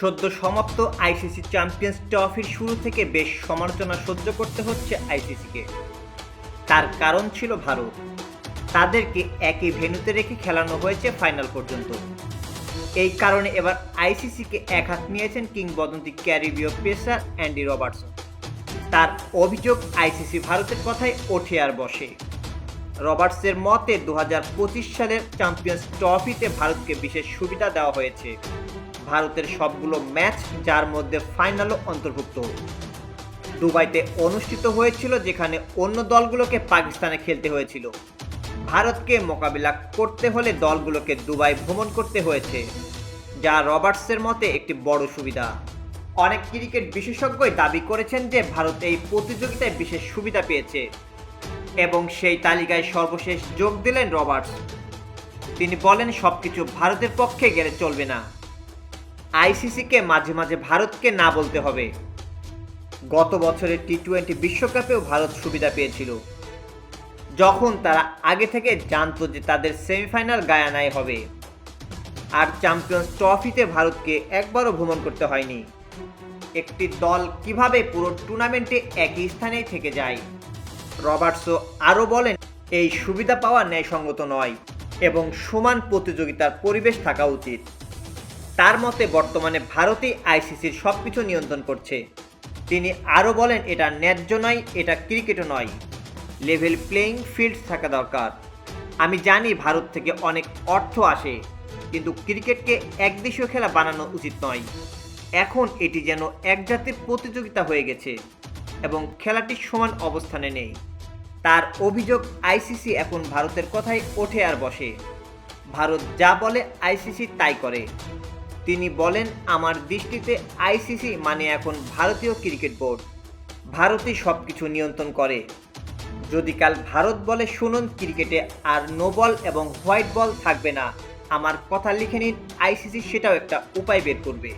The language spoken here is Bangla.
সদ্য সমাপ্ত আইসিসি চ্যাম্পিয়ন্স ট্রফির শুরু থেকে বেশ সমালোচনা সহ্য করতে হচ্ছে আইসিসিকে। তার কারণ ছিল ভারত। তাদেরকে একই ভেন্যুতে রেখে খেলানো হয়েছে ফাইনাল পর্যন্ত। এই কারণে এবার আইসিসিকে এক হাত নিয়েছেন কিংবদন্তি ক্যারিবীয় পেসার অ্যান্ডি রবার্টসন। তার অভিযোগ, আইসিসি ভারতের কথাই ওঠে আর বসে। রবার্টসের মতে দু হাজার পঁচিশ সালের চ্যাম্পিয়ন্স ট্রফিতে ভারতকে বিশেষ সুবিধা দেওয়া হয়েছে। ভারতের সবগুলো ম্যাচ যার মধ্যে ফাইনালও অন্তর্ভুক্ত। দুবাইতে অনুষ্ঠিত হয়েছিল যেখানে অন্য দলগুলোকে পাকিস্তানে খেলতে হয়েছিল। ভারতকে মোকাবিলা করতে হলে দলগুলোকে দুবাই ভ্রমণ করতে হয়েছে, যা রবার্টসের মতে একটি বড় সুবিধা। অনেক ক্রিকেট বিশেষজ্ঞই দাবি করেছেন যে ভারত এই প্রতিযোগিতায় বিশেষ সুবিধা পেয়েছে এবং সেই তালিকায় সর্বশেষ যোগ দিলেন রবার্টস। তিনি বলেন, সবকিছু ভারতের পক্ষে গেলে চলবে না। আইসিসিকে মাঝে মাঝে ভারতকে না বলতে হবে। গত বছরের টি টোয়েন্টি বিশ্বকাপেও ভারত সুবিধা পেয়েছিল। যখন তারা আগে থেকে জানতো যে তাদের সেমিফাইনাল গায়ানায় হবে। আর চ্যাম্পিয়ন্স ট্রফিতে ভারতকে একবারও ভ্রমণ করতে হয়নি। একটি দল কীভাবে পুরো টুর্নামেন্টে একই স্থানেই থেকে যায়, রবার্টসও আরও বলেন, এই সুবিধা পাওয়া ন্যায়সঙ্গত নয় এবং সমান প্রতিযোগিতার পরিবেশ থাকা উচিত। তার মতে বর্তমানে ভারতই আইসিসির সব কিছু নিয়ন্ত্রণ করছে। তিনি আরও বলেন, এটা ন্যায্য নয়, এটা ক্রিকেটও নয়। লেভেল প্লেয়িং ফিল্ড থাকা দরকার। আমি জানি ভারত থেকে অনেক অর্থ আসে, কিন্তু ক্রিকেটকে একদেশীয় খেলা বানানো উচিত নয়। এখন এটি যেন এক জাতির প্রতিযোগিতা হয়ে গেছে এবং খেলাটি সমান অবস্থানে নেই। তার অভিযোগ, আইসিসি এখন ভারতের কথাই ওঠে আর বসে। ভারত যা বলে, আইসিসি তাই করে। তিনি বলেন, আমার দৃষ্টিতে আইসিসি মানে এখন ভারতীয় ক্রিকেট বোর্ড। ভারতই সব কিছু নিয়ন্ত্রণ করে। যদি কাল ভারত বলে শুনুন, ক্রিকেটে আর নো বল এবং হোয়াইট বল থাকবে না। আমার কথা লিখে নিন আইসিসি সেটাও একটা উপায় বের করবে।